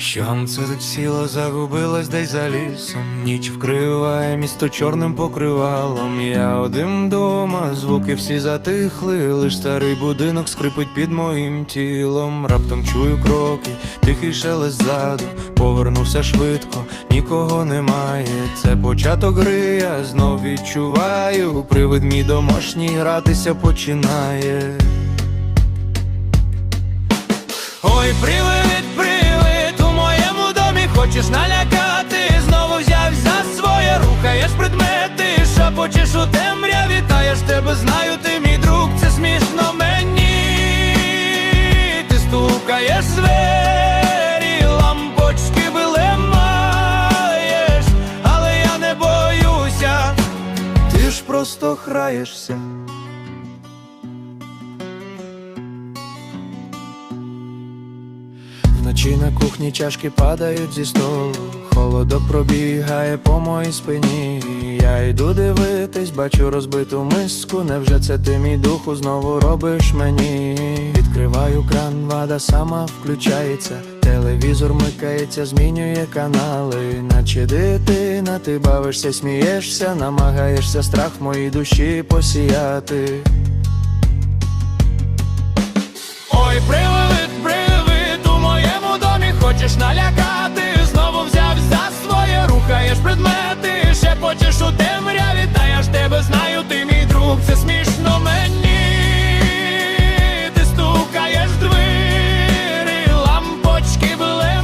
Що це тут сіло загубилось десь за лісом, ніч вкриває місто чорним покривалом. Я один дома, звуки всі затихли, лиш старий будинок скрипить під моїм тілом. Раптом чую кроки, тихий шелест ззаду, повернувся швидко, нікого немає. Це початок гри, я знов відчуваю. Привид мій домашній гратися починає. Ой, привид, хочеш налякати, знову взяв за своє, рухаєш предмети, шапочеш у темряві, та тебе знаю, ти мій друг, це смішно мені. Ти стукаєш двері, лампочки вилемаєш, але я не боюся, ти ж просто граєшся. Вночі на кухні чашки падають зі столу, холодок пробігає по моїй спині. Я йду дивитись, бачу розбиту миску. Невже це ти мій духу знову робиш мені? Відкриваю кран, вода сама включається. Телевізор микається, змінює канали, наче дитина, ти бавишся, смієшся, намагаєшся страх в моїй душі посіяти. Хочеш налякати, знову взяв за своє, рухаєш предмети, шепочеш у темряві, та я ж тебе знаю, ти мій друг, це смішно мені. Ти стукаєш двері, лампочки блимаєш,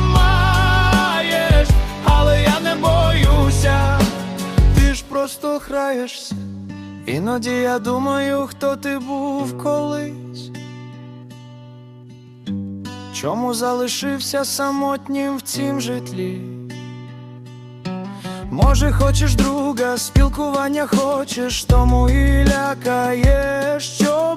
але я не боюся, ти ж просто граєшся. Іноді я думаю, хто ти був колись. Чому залишився самотнім в цім житлі? Може, хочеш друга, спілкування хочеш, тому і лякаєш, щоб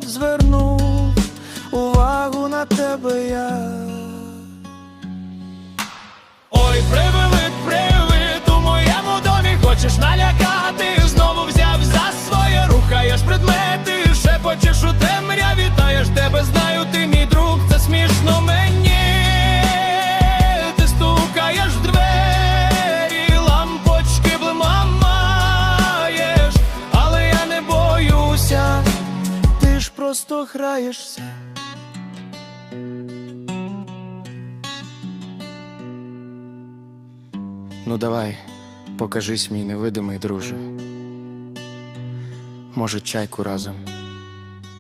просто граєшся. Ну давай, покажись мій невидимий друже. Може, чайку разом.